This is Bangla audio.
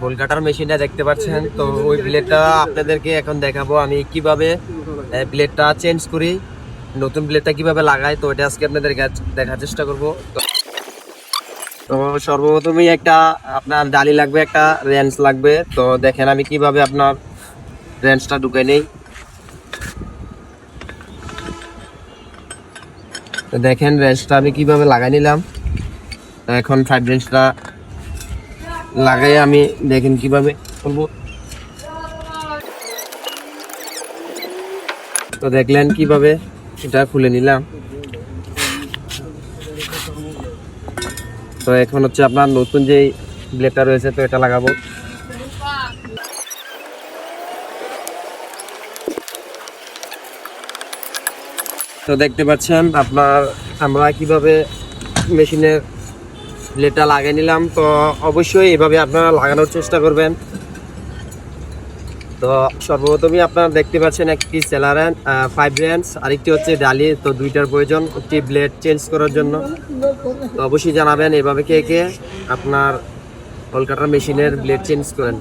বোল কাটার মেশিনটা দেখতে পাচ্ছেন? তো ওই ব্লেডটা আপনাদেরকে এখন দেখাবো আমি কীভাবে ব্লেডটা চেঞ্জ করি, নতুন ব্লেডটা কীভাবে লাগাই, তো এটা আজকে আপনাদের দেখার চেষ্টা করব। তো সর্বপ্রথমই একটা আপনার ডালি লাগবে, একটা রেঞ্জ লাগবে। তো দেখেন আমি কীভাবে আপনার রেঞ্জটা ঢুকে নেই। দেখেন রেঞ্জটা আমি কীভাবে লাগাই নিলাম। এখন ফাইভ রেঞ্জটা লাগাই আমি, দেখেন কীভাবে করব। তো দেখলেন কীভাবে এটা খুলে নিলাম। তো এখন হচ্ছে আপনার নতুন যে ব্লেডটা রয়েছে, তো এটা লাগাবো। তো দেখতে পাচ্ছেন, আপনার আমরা কীভাবে মেশিনের ব্লেডটা লাগিয়ে নিলাম। তো অবশ্যই এভাবে আপনারা লাগানোর চেষ্টা করবেন। তো সর্বপ্রথমই আপনারা দেখতে পাচ্ছেন একটি সেলারেন ফাইভ রেঞ্জ আরেকটি হচ্ছে ডালি। তো দুইটার প্রয়োজন একটি ব্লেড চেঞ্জ করার জন্য। তো অবশ্যই জানাবেন এভাবে কে কে আপনার কলকাতার মেশিনের ব্লেড চেঞ্জ করেন।